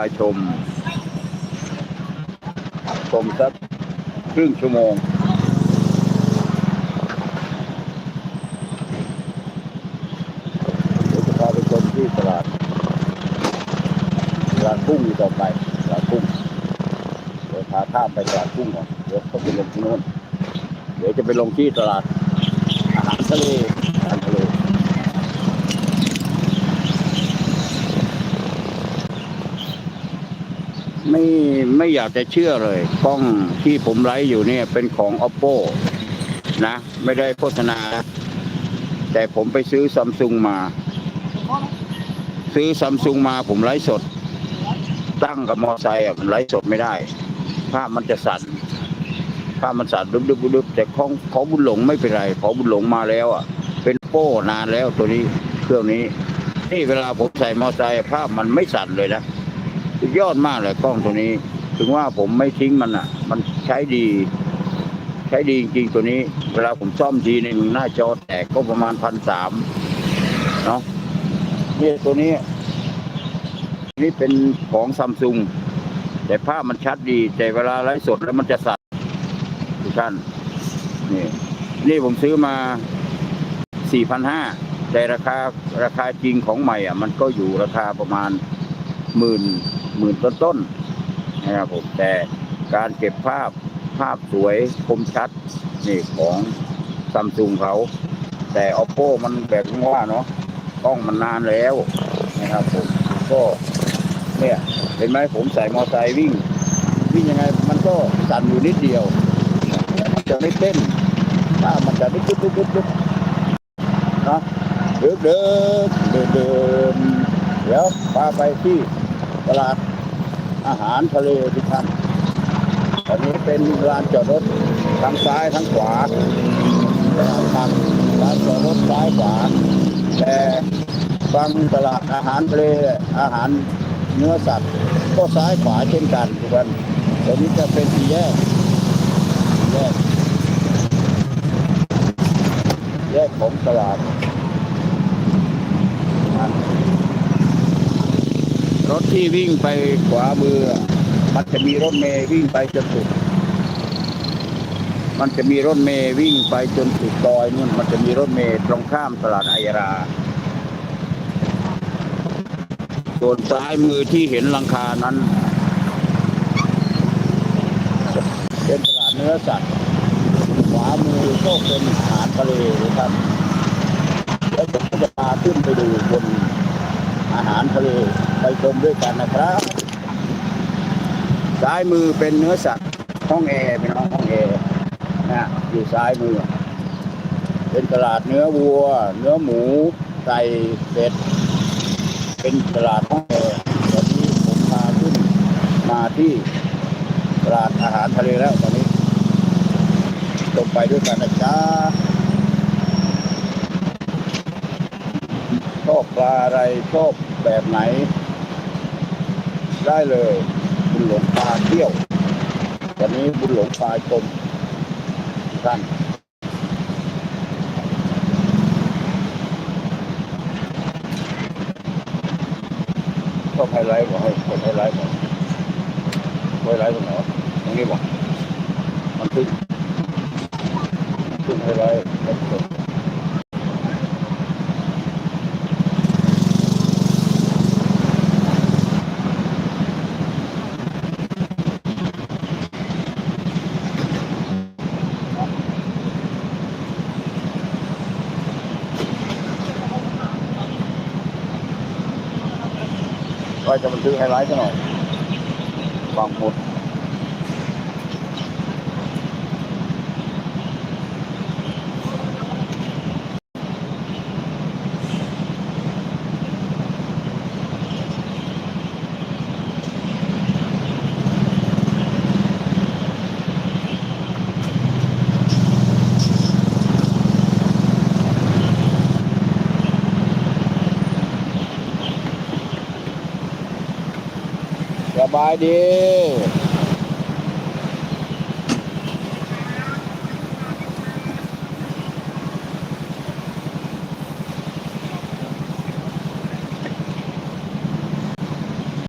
ไปชม ชมสักครึ่งชั่วโมงเดี๋ยวจะพาไปชมที่ตลาดตลาดกุ้งอยู่ต่อไปตลาดกุ้งเดี๋ยวพาข้ามไปตลาดกุ้งก่อนเดี๋ยวต้องไปลงที่โน้น เดี๋ยวจะไปลงที่ตลาดอาหารทะเล ไม่ไม่อยากจะเชื่อเลยกล้องที่ผมไลฟ์อยู่เนี่ยเป็นของ oppo นะ ไม่ได้โฆษณา แต่ผมไปซื้อซัมซุงมา ซื้อซัมซุงมาผมไลฟ์สด ตั้งกับมอไซค์อะมันไลฟ์สดไม่ได้ ภาพมันจะสั่นภาพมันสั่นดึบดึบดึบแต่ของของบุญหลงไม่เป็นไรของบุญหลงมาแล้วอะ เป็นโป้นานแล้วตัวนี้เครื่องนี้นี่เวลาผมใส่มอไซค์ภาพมันไม่สั่นเลยนะ สุดยอดมากเลยกล้องตัวนี้ ถึงว่าผมไม่ทิ้งมันอะ มันใช้ดี ใช้ดีจริงตัวนี้ เวลาผมซ่อมทีหนึ่งหน้าจอแตกก็ประมาณพันสามเนาะนี่ตัวนี้ นี่เป็นของซัมซุงแต่ภาพมันชัดดี แต่เวลาไลฟ์สดแล้วมันจะสั่นทุกท่านนี่นี่ผมซื้อมาสี่พันห้าแต่ราคาราคาจริงของใหม่อะ มันก็อยู่ราคาประมาณหมื่น หมื่นต้นต้นๆนะครับผมแต่การเก็บภาพภาพสวยคมชัดนี่ของซัมซุงเขา แต่ oppo มันแบบว่าเนาะกล้องมันนานแล้วนะครับผมก็เนี่ยเห็นไหมผมใส่มอไซค์วิ่ง วิ่งยังไงมันก็สั่นอยู่นิดเดียวแต่มันจะไม่เต้นถ้ามันจะนิดนิดนิดนิดนิดเนะเดินเดินเดินเดินเดี๋ยวพาไปที่ตลาด อาหารทะเลทุกท่านตอนนี้เป็นลานจอดรถทั้งซ้ายทั้งขวาทางลานจอดรถซ้ายขวา แต่บางตลาดอาหารทะเลอาหารเนื้อสัตว์ ก็ซ้ายขวาเช่นกันทุกท่านตอนนี้จะเป็นสี่แยกสี่แยกแยกของตลาด รถ ที่วิ่งไปขวามือ มันจะมีรถเมย์วิ่งไปจนสุด มันจะมีรถเมย์วิ่งไปจนสุดซอยนู่นมันจะมีรถเมย์ตรงข้ามตลาดไอยราส่วนซ้ายมือที่เห็นลังคานั้น เป็นตลาดเนื้อสัตว์ขวามือก็เป็นอาหารทะเลนะครับแล้วผมก็จะพาขึ้นไปดูบนอาหารทะเล ชมด้วยกันนะครับซ้ายมือเป็นเนื้อสัตว์ห้องแอร์เป็นห้องห้องแอร์นะอยู่ซ้ายมือ เป็นตลาดเนื้อวัว เนื้อหมูไก่เป็ด เป็นตลาดห้องแอร์ตอนนี้ผมพาขึ้นมาที่ตลาดอาหารทะเลแล้วตอนนี้ชมไปด้วยกันนะจ๊ะชอบปลาอะไรชอบแบบไหน ได้เลย บุญหลงปลาเที่ยว วันนี้บุญหลงปลาชมท่านชอบไฮไลท์บอกให้กดไฮไลท์บอกไฮไลท์ตรงไหนวะตรงนี้บอกมันขึ้นขึ้นไฮไลท์ ก็จะมาซื้อไฮไลท์ซะหน่อยบางหมด บายดี